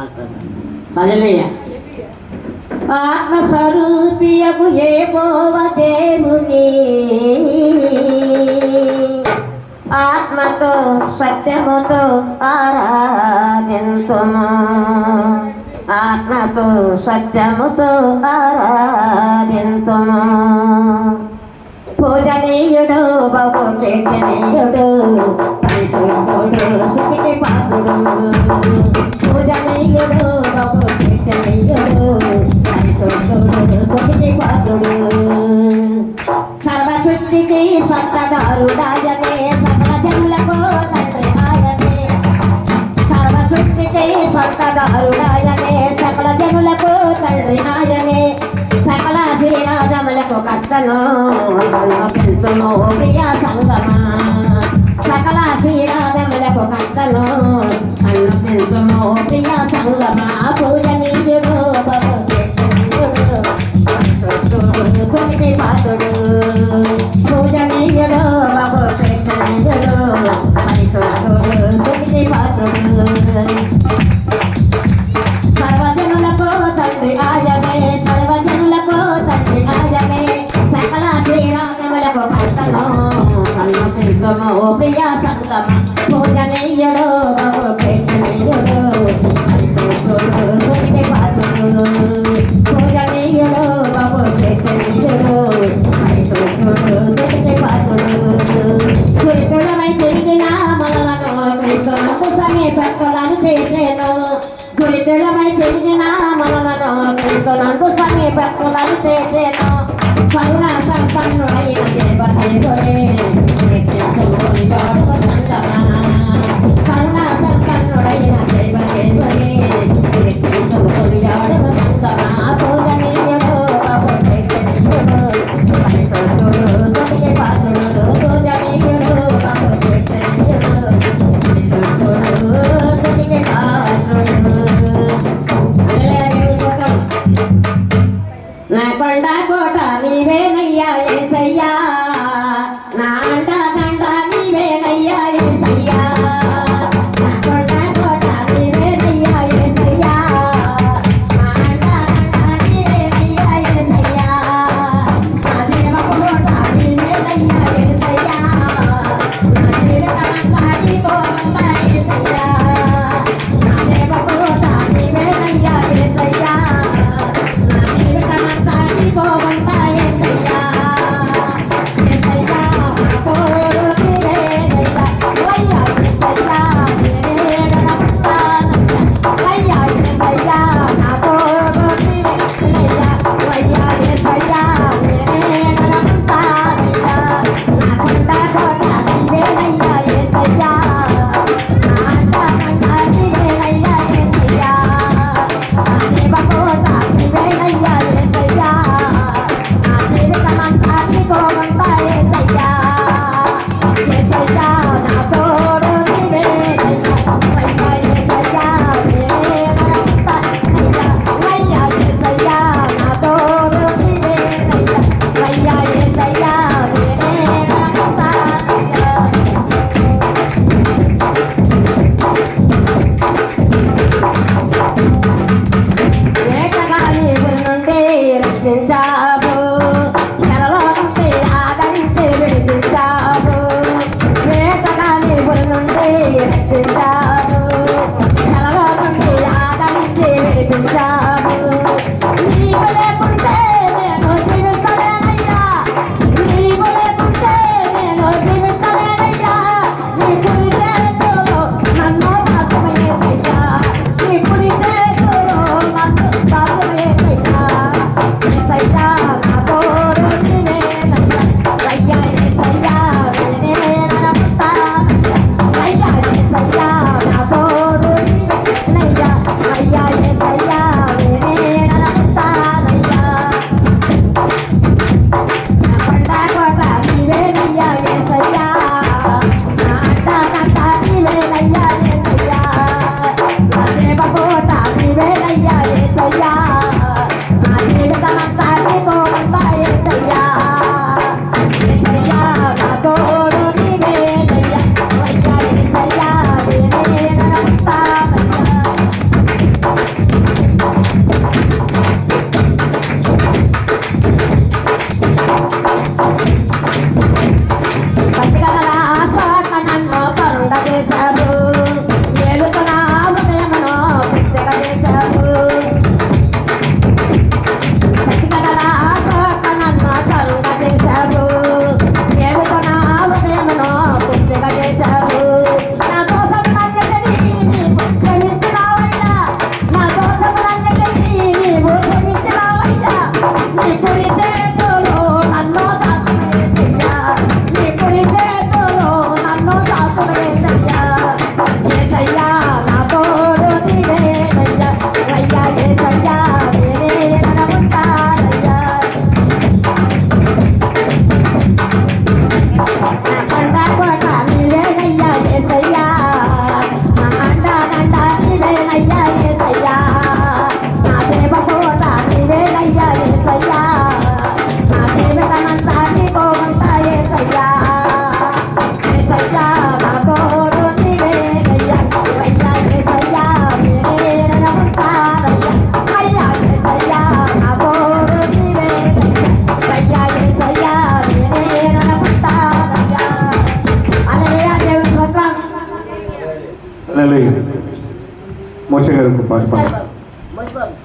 హల్లెలూయా ఆత్మస్వరూపియము ఏ పోవ దేవుని ఆత్మతో సత్యముతో ఆరాధింతుము. ఆత్మతో సత్యముతో ఆరాధింతుము. పూజనీయుడు బాబు చైతన్యుడు పరిశుద్ధుడు సుఖికి పాత్రుడు. పూజనీయుడు బహు చైతన్యుడు సుఖికి పాత్రుడు. సర్వశుద్ధికి సత్తదారుడాయనే సకల జనులకు తండ్రి ఆయనే. సర్వసృష్టికి సొంతదారుడాయనే సకల జనులకు తండ్రి ఆయనే. సకల శ్రీరాజములకు కష్టను పెంచును ప్రియ సంగమా. సకల శ్రీరాజములకు కష్టను అన్న పెంచును ప్రియ సంగమా. పూజనీయుడు కొన్ని బండ కోట నీవేనయ్యా ఏసయ్యా. నా నీవేనయ్యా ఏసయ్యా మళ్ళీ మోసే గారు పాడుకోండి పాడుకోండి